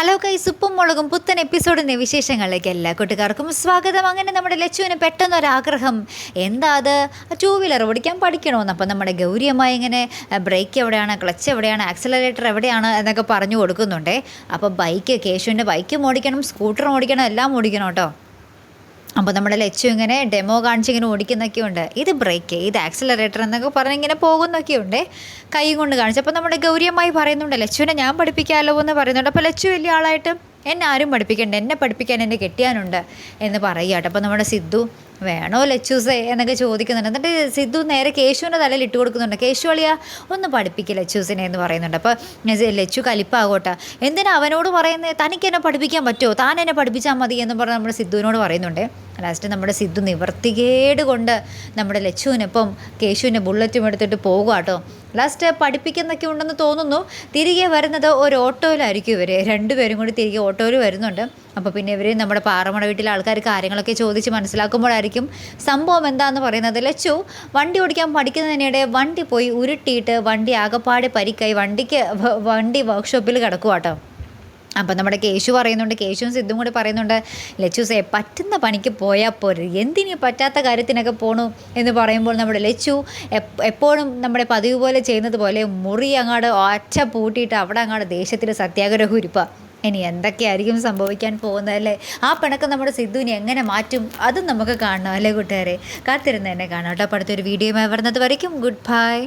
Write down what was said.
Hello കൈസ് ഉപ്പും മുളകും പുത്തൻ എപ്പിസോഡിന്റെ വിശേഷങ്ങളിലേക്ക് എല്ലാ കൂട്ടുകാർക്കും സ്വാഗതം. അങ്ങനെ നമ്മുടെ ലച്ചുവിന് പെട്ടെന്നൊരാഗ്രഹം. എന്താ അത്? ടൂ വീലർ ഓടിക്കാൻ പഠിക്കണമെന്ന് അപ്പം നമ്മുടെ ഗൗരിയമായി ഇങ്ങനെ ബ്രേക്ക് എവിടെയാണ് ക്ലച്ച് എവിടെയാണ് ആക്സലറേറ്റർ എവിടെയാണ് എന്നൊക്കെ പറഞ്ഞു കൊടുക്കുന്നുണ്ടേ. അപ്പോൾ ബൈക്ക് കേശുവിന്റെ ബൈക്കും ഓടിക്കണം സ്കൂട്ടറും ഓടിക്കണം എല്ലാം ഓടിക്കണം കേട്ടോ. അപ്പോൾ നമ്മുടെ ലച്ചു ഇങ്ങനെ ഡെമോ കാണിച്ച് ഇങ്ങനെ ഓടിക്കുന്നൊക്കെ ഉണ്ട് ഇത് ബ്രേക്ക് ഇത് ആക്സിലറേറ്റർ എന്നൊക്കെ പറഞ്ഞ് ഇങ്ങനെ പോകുന്നൊക്കെ ഉണ്ട് കൈ കൊണ്ട് കാണിച്ചു. അപ്പോൾ നമ്മുടെ ഗൗരിയമായി പറയുന്നുണ്ട് ലച്ചുവിനെ ഞാൻ പഠിപ്പിക്കാമല്ലോ എന്ന് പറയുന്നുണ്ട്. അപ്പോൾ ലച്ചു വലിയ ആളായിട്ട് എന്നെ ആരും പഠിപ്പിക്കണ്ട. എന്നെ പഠിപ്പിക്കാൻ എന്നെ കെട്ടിയാനുണ്ട് എന്ന് പറയുക കേട്ടോ അപ്പോൾ നമ്മുടെ സിദ്ധു വേണോ ലച്ചൂസേ എന്നൊക്കെ ചോദിക്കുന്നുണ്ട്. എന്നിട്ട് സിദ്ധു നേരെ കേശുവിന്റെ തലയിൽ ഇട്ട് കൊടുക്കുന്നുണ്ട്. കേശു അളിയാ ഒന്ന് പഠിപ്പിക്കുക ലച്ചൂസിനെ എന്ന് പറയുന്നുണ്ട്. അപ്പോൾ ലച്ചു കലിപ്പാകോട്ടെ. എന്തിനാ അവനോട് പറയുന്നത് തനിക്ക് എന്നെ പഠിപ്പിക്കാൻ പറ്റുമോ? താൻ എന്നെ പഠിപ്പിച്ചാൽ മതി എന്ന് പറഞ്ഞ് നമ്മുടെ സിദ്ധുവിനോട് പറയുന്നുണ്ട്. ലാസ്റ്റ് നമ്മുടെ സിദ്ധു നിവർത്തികേട് കൊണ്ട് നമ്മുടെ ലച്ചുവിനൊപ്പം കേശുവിന്റെ ബുള്ളറ്റും എടുത്തിട്ട് പോകുക കേട്ടോ ലാസ്റ്റ് പഠിപ്പിക്കുന്നൊക്കെ ഉണ്ടെന്ന് തോന്നുന്നു. തിരികെ വരുന്നത് ഒരു ഓട്ടോയിലായിരിക്കും ഇവർ രണ്ടുപേരും കൂടി തിരികെ ഓട്ടോയിൽ വരുന്നുണ്ട്. അപ്പോൾ പിന്നെ ഇവർ നമ്മുടെ പാറമട വീട്ടിലെ ആൾക്കാർ കാര്യങ്ങളൊക്കെ ചോദിച്ച് മനസ്സിലാക്കുമ്പോഴായിരിക്കും സംഭവം എന്താണെന്ന് പറയുന്നത്. ലച്ചു വണ്ടി ഓടിക്കാൻ പഠിക്കുന്നതിനിടെ വണ്ടി പോയി ഉരുട്ടിയിട്ട് വണ്ടി ആകപ്പാടെ പരിക്കായി. വണ്ടിക്ക് വണ്ടി വർക്ക്ഷോപ്പിൽ കിടക്കുവാട്ടോ അപ്പം നമ്മുടെ കേശു പറയുന്നുണ്ട് കേശുവും സിദ്ധും കൂടി പറയുന്നുണ്ട് ലച്ചുസേ പറ്റുന്ന പണിക്ക് പോയാൽ പോരെ. എന്തിനീ പറ്റാത്ത കാര്യത്തിനൊക്കെ പോണു എന്ന് പറയുമ്പോൾ നമ്മുടെ ലച്ചു എപ്പോഴും നമ്മുടെ പതിവ് പോലെ ചെയ്യുന്നത് പോലെ മുറി അങ്ങാട് ഒറ്റ പൂട്ടിയിട്ട് അവിടെ അങ്ങാട് ദേശത്തിൽ സത്യാഗ്രഹം ഇരിപ്പ ഇനി എന്തൊക്കെയായിരിക്കും സംഭവിക്കാൻ പോകുന്നതല്ലേ ആ പിണക്കം നമ്മുടെ സിദ്ധുവിനെ എങ്ങനെ മാറ്റും? അതും നമുക്ക് കാണണം അല്ലേ കൂട്ടുകാരെ? കാത്തിരുന്ന് തന്നെ കാണാം കേട്ടോ. അപ്പോൾ അടുത്തൊരു വീഡിയോ വരുന്നത് വരയ്ക്കും. Good bye